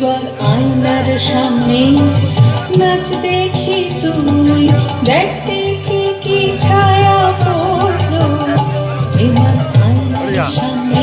এবার আইনার সামনে। নাচ দেখি তুই দেখ দেখি কি ছায়া পড়ল। এবার আইনার সামনে।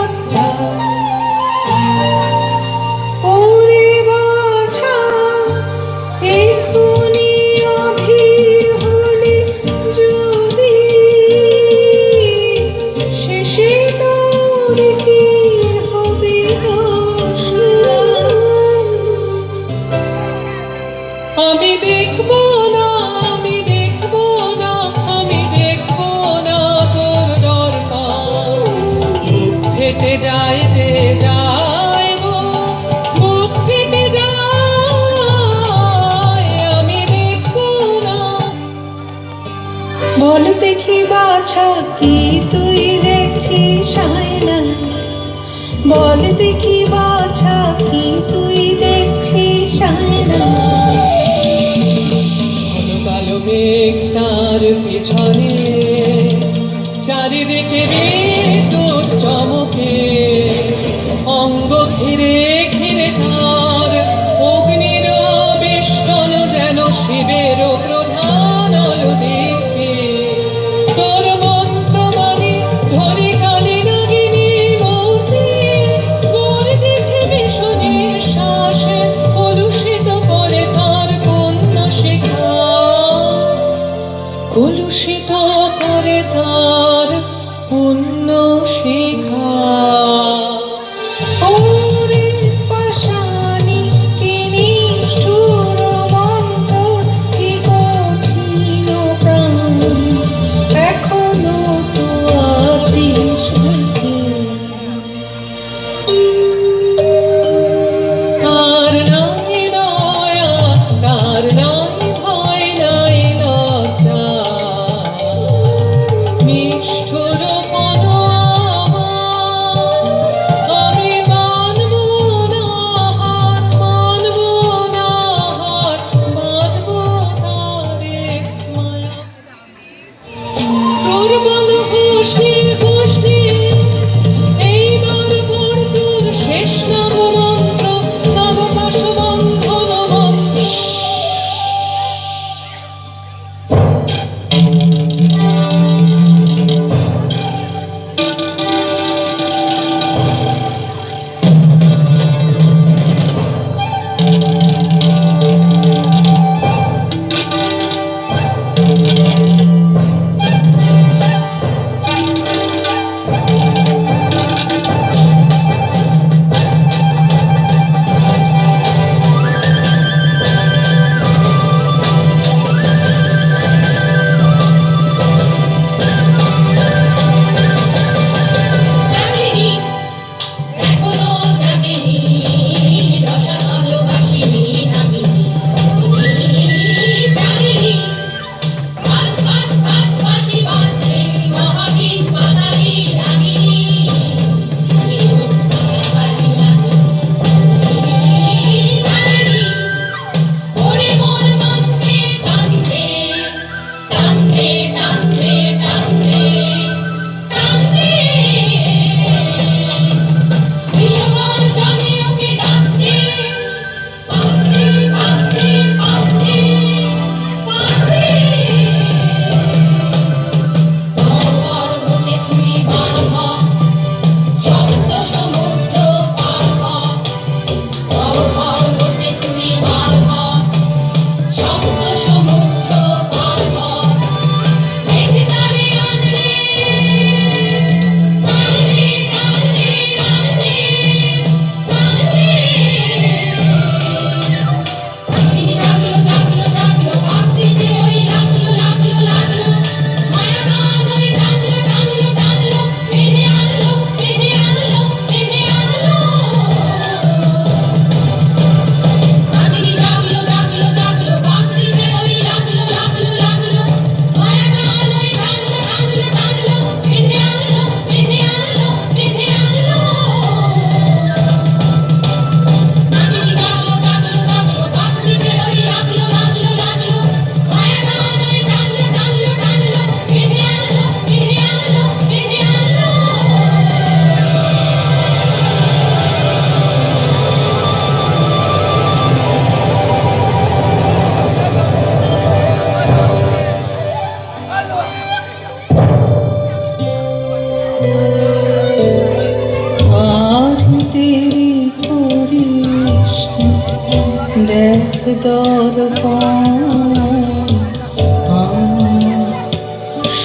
মেঘ তার পিছনে চারিদিকে বিদ্যুৎ চমকে। Shalom.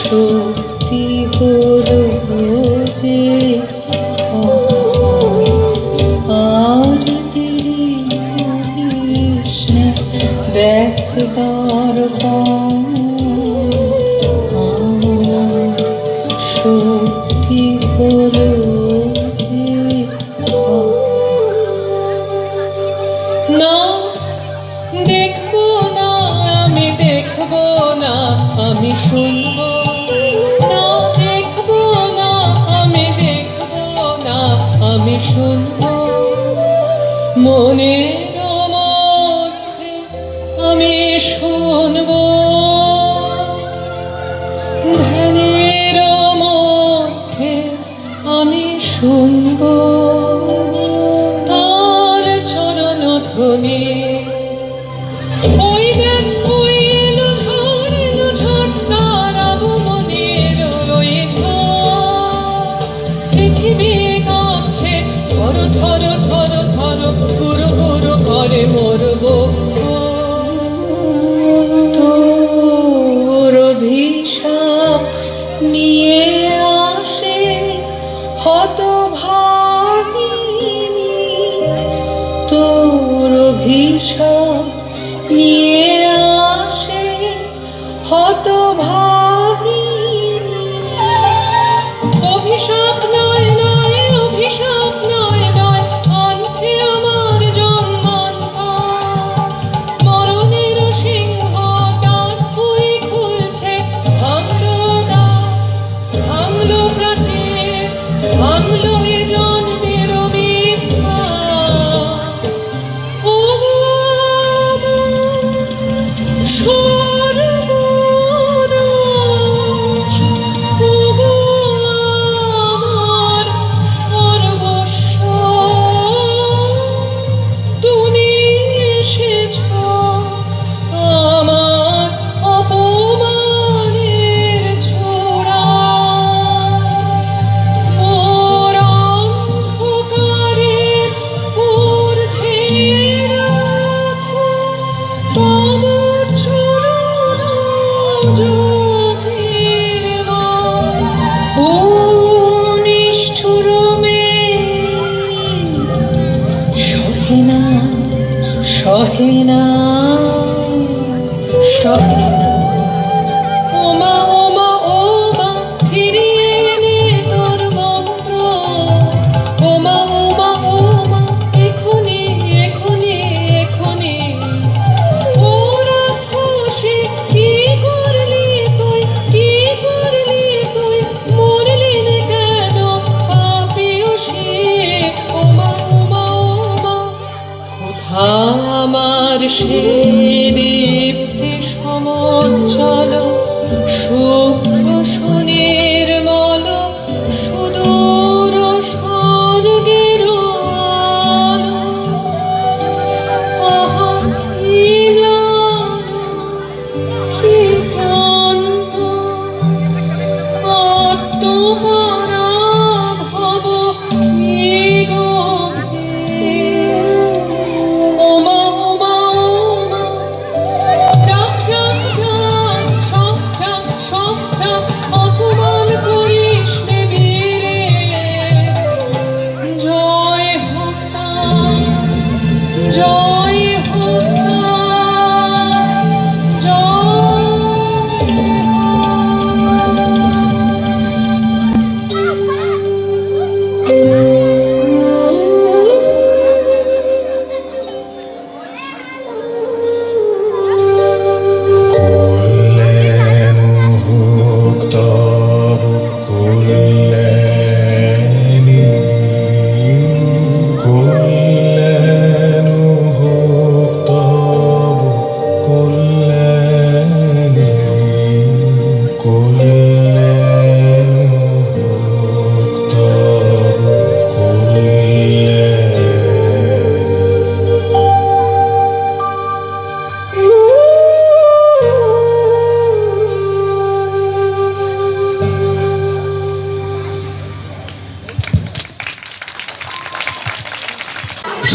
সত্যি হলো যে আর তেরি দেখ দরকার সত্যি হলো না দেখব না আমি দেখব না আমি শুনব আমি শুনব মনের মধ্যে আমি শুনব। ধ্যানের মধ্যে আমি শুনব। তার চরণ ধনী সহে না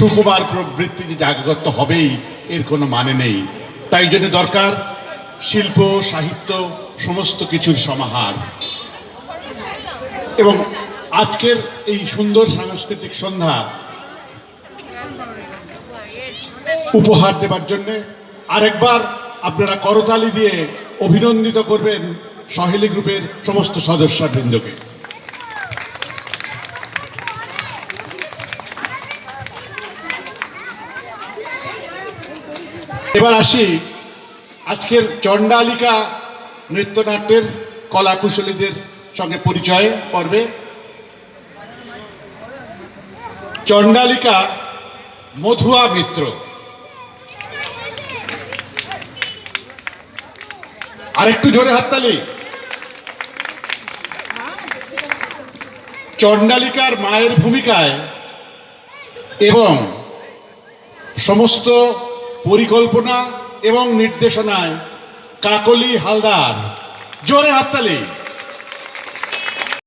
সুকুমার প্রবৃত্তি যে জাগ্রত হবেই, এর কোনো মানে নেই। তাই জন্য দরকার শিল্প, সাহিত্য, সমস্ত কিছুর সমাহার। এবং আজকের এই সুন্দর সাংস্কৃতিক সন্ধ্যা উপহার দেবার জন্যে আরেকবার আপনারা করতালি দিয়ে অভিনন্দিত করবেন সহেলি গ্রুপের সমস্ত সদস্য বৃন্দকে এবার আসি আজকের চণ্ডালিকা নৃত্যনাট্যের কলাকুশলীদের সঙ্গে পরিচয় পর্বে। চণ্ডালিকা মধুয়া মিত্র। আরেকটু জোরে হাততালি। চণ্ডালিকার মায়ের ভূমিকায় এবং সমস্ত পরিকল্পনা এবং নির্দেশনায় কাকলি হালদার। জোরে হাততালি।